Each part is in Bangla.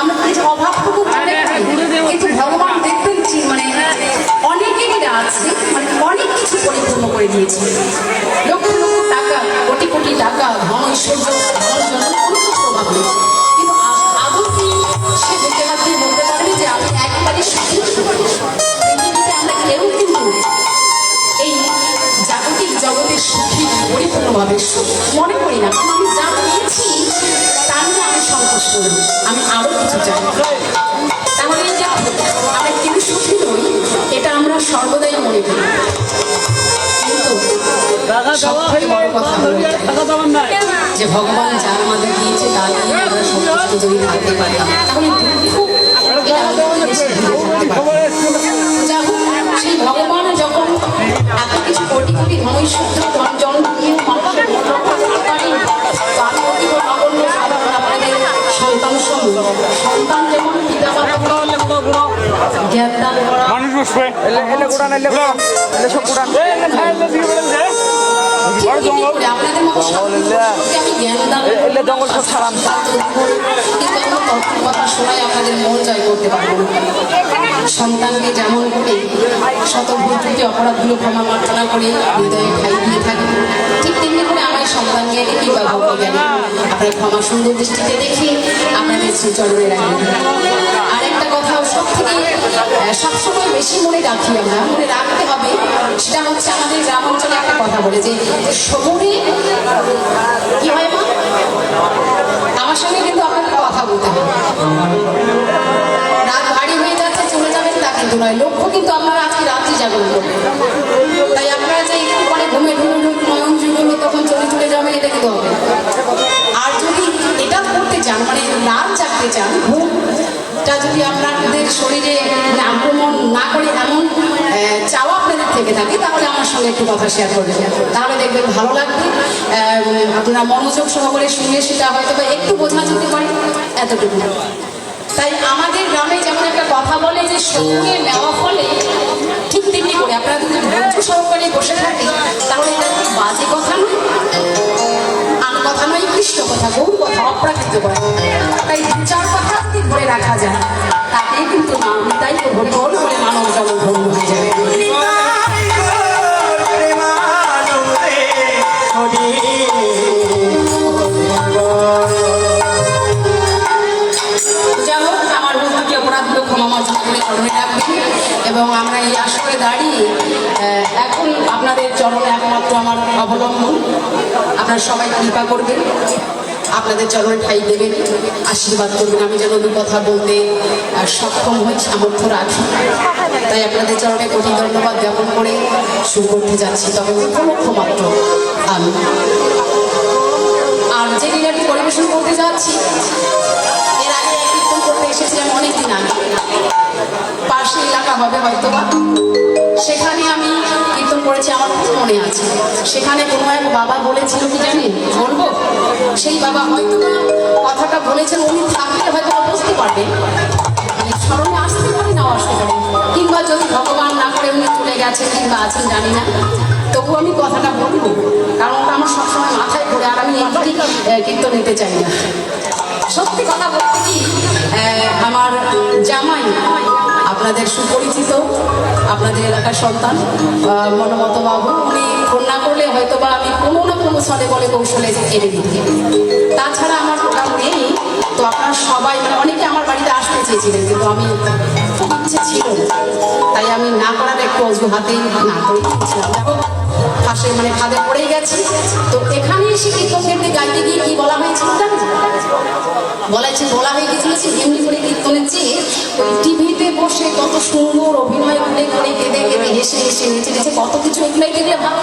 আমরা কিছু অভাবটুকু কিন্তু ভগবান দেখবেন মানে অনেকেরই আছে মানে অনেক কিছু পরিপূর্ণ করে দিয়েছে। লক্ষ লক্ষ টাকা কোটি কোটি টাকা ধন ঐশ্বর্য ধন কোনো কিছু প্রভাব নেই। কিন্তু আদৌ কি সে বুকে হাত দিয়ে বলতে পারবে যে আমি একবারে সুখী? যে ভগবান যা আমাদের দিয়েছে তা নিয়ে আমরা সন্তুষ্ট যদি থাকতে পারতাম তাহলে দুঃখ সেই ভগবান যখন এত কিছু কোটি কোটি ধনৈশ্বর্য জন দিয়ে মন সন্তান সন্তান যেমন পিতা মানুষ বসবে এলে এলে গুড়ান এলে গুড়ান এলে সব গুড়ান এলে জঙ্গল শোনায় আপনাদের মন জয় করতে পারব সন্তানকে যেমন করে শত ভুল ত্রুটি অপরাধগুলো ক্ষমা মার্জনা করে হৃদয়ে ঠাই দিয়ে থাকে ঠিক তেমনি করে আমার সন্তান জ্ঞানী কিংবা ভক্ত জ্ঞানী আপনার দৃষ্টিতে দেখে আপনাদের শ্রীচরণে রাখবেন কথা সব থেকে সবসময় বেশি মনে রাখি আমরা, মনে রাখতে হবে, সেটা হচ্ছে আমাদের গ্রাম অঞ্চলে একটা কথা বলে যে শহরে কি হয় মা? আমার সঙ্গে কিন্তু আপনাকে কথা বলতে হবে। রাত ভারী হয়ে যাচ্ছে, চলে যাবেন তা কিন্তু নয়, লক্ষ্য কিন্তু আপনারা আজকে রাত্রি করবেন। তাই আপনারা যে একটু পরে ঘুমে ঢুকে নয়ন যুগল তখন চলে চলে যাবেন, এটা কিন্তু হবে। আর যদি এটা করতে চান মানে রাত জাগতে চান ঘুমটা যদি আপনাদের শরীরে মানে আক্রমণ না করে এমন চাওয়া আপনাদের থেকে থাকে, তাহলে আমার সঙ্গে একটু কথা শেয়ার করবেন তাহলে দেখবেন ভালো লাগবে। আপনারা মনোযোগ সহকারে শুনে সেটা হয়তো বা একটু বোঝা যেতে পারে। এতটুকু। তাই আমাদের গ্রামে যেমন একটা কথা বলে যে, সঙ্গে নেওয়া ফলে ঠিক তেমনি করে। আপনারা যদি ধৈর্য সহকারে বসে থাকেন, তাহলে এটা বাজে কথা নয়? কথা নয় কৃষ্ণ কথা, গৌর কথা, অপ্রাকৃত কথা। তাই দু চার কথা যদি ধরে রাখা যায় তাতে কিন্তু না তাই তো মানব ধন্য হয়ে যাবে। করে রাখবেন এবং আমরা এই আসরে দাঁড়িয়ে এখন আপনাদের চরণে একমাত্র আমার অবলম্বন। আপনারা সবাই কৃপা করবেন, আপনাদের চরণে ঠাই দেবেন, আশীর্বাদ করবেন। আমি যেন দু কথা বলতে সক্ষম হই, সামর্থ্য রাখি। তাই আপনাদের চরণে কোটি ধন্যবাদ জ্ঞাপন করে শুরু করতে যাচ্ছি। তবে উপলক্ষ মাত্র আমি। আর যে লীলাটি পরিবেশন করতে যাচ্ছি হবে হয়তো বা সেখানে আমি কীর্তন করেছি, আমার খুব মনে আছে। সেখানে কোনো এক বাবা বলেছিল, কি জানি, বলব? সেই বাবা হয়তো বা কথাটা বলেছেন, উনি থাকলে হয়তো বুঝতে পারবেন। মানে স্মরণে আসতে পারে না আসতে পারে কিংবা যদি ভগবান না করে উনি চলে গেছেন কিংবা আছেন, জানি না। তবু আমি কথাটা বলব, কারণ ওটা আমার সবসময় মাথায় ঘুরে, আর আমি একটি কীর্তন নিতে চাই না। সত্যি কথা বলতে কি আপনাদের সুপরিচিত আপনাদের এলাকার সন্তান মনোমত বাবু উনি ফোন না করলে হয়তো বা আমি কোনো না কোনো ছলে বলে কৌশলে এনে দিতে তাছাড়া আমার ওটা নেই, তো আপনারা সবাই মানে অনেকে আমার বাড়িতে আসতে চেয়েছিলেন, কিন্তু আমি ইচ্ছে ছিল তাই আমি না করার একটু অজুহাতেই না করে পাশে মানে খাদে পড়েই গেছি। তো এখানে এসে কীর্তন করতে গাইতে গিয়ে কি বলা হয়েছিল বলেছে বলা হয়ে গেছিল যে এমনি করে কীর্তনের চেয়ে ওই টিভিতে বসে কত সুন্দর অভিনয় করে করে কেঁদে কেঁদে হেসে হেসে নেচে নেচে কত কিছু অভিনয় দেখলে ভালো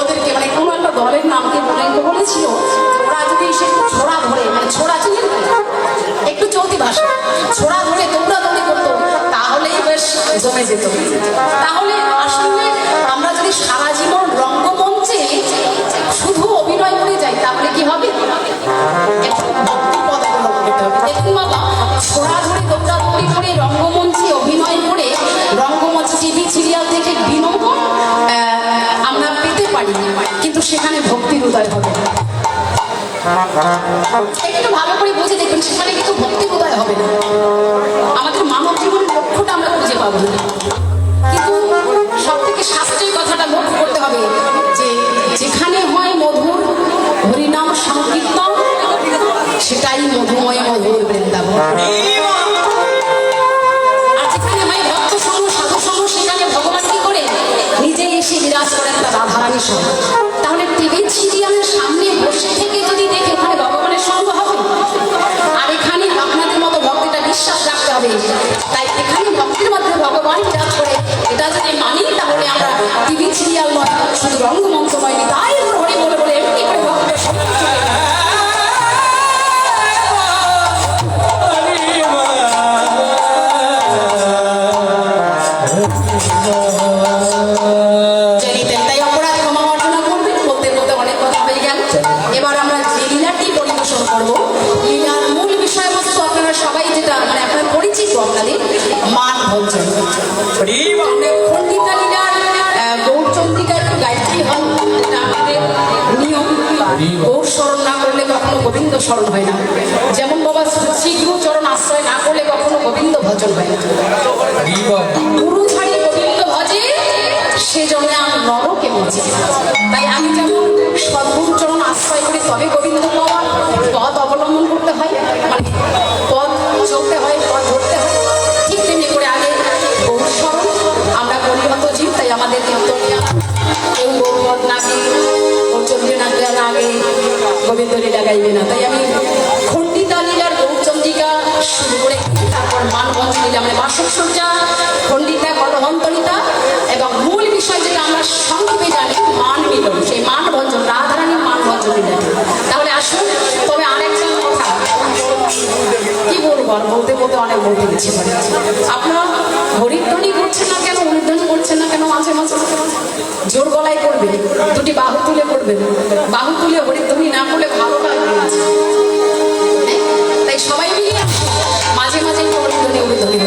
ওদেরকে মানে কোনো একটা দলের বলেছিল ওরা যদি সে ছোড়া ধরে মানে একটু চলতি ভাষা ধরে দৌড়াদৌড়ি করতো, তাহলেই বেশ জমে যেত। তাহলে একটু ভালো করে বুঝে দেখবেন সেখানে কিন্তু উদয় হবে না। আমাদের মানব জীবনের লক্ষ্যটা আমরা খুঁজে পাবো। কিন্তু সব থেকে শাস্ত্রীয় কথাটা লক্ষ্য করতে হবে যে যেখানে হয় মধুর, হরিনাম সংকীর্তন, সেটাই মধুময় মধুর বৃন্দাবন। ভগবান কি করে? নিজে এসে বিরাজ করেন তার রাধারানী মধ্যে ভগবান বিরাজ করে এটা যদি মানি তাহলে আমরা টিভি সিরিয়াল নয় শুধু রঙ্গমঞ্চ ভঞ্জন খণ্ডিতা লীলার আহ, গৌরচন্দ্রিকা একটু গায়ত্রী হন। আমাদের গৌর স্মরণ না করলে কখনো গোবিন্দ স্মরণ হয় না। যেমন বাবা শ্রীগুরু চরণ আশ্রয় না করলে কখনো গোবিন্দ ভজন হয় না। গুরু ছাড়ি গোবিন্দ ভজে সে জন্য নরকে বলছি তাই আমি যেমন সদ্গুরু চরণ আশ্রয় করি তবে গোবিন্দ পাওয়া পথ অবলম্বন করতে হয়। জানি মান সেই মান ভঞ্জন রাধারানী মান লীলা তাহলে আসুন, তবে আরেকটা কি বলব আর বলতে বলতে অনেক বলতে ইচ্ছে করে আপনারা হরিধ্বনি করছেন না কেন, অনুধ্বনি করছেন না কেন মাঝে মাঝে? জোর গলায় করবেন, দুটি বাহু তুলে করবেন। বাহু তুলে হরিধ্বনি না করলে ভালো না। তাই সবাই মিলে মাঝে মাঝে একটু হরিধ্বনি হরিধ্বনি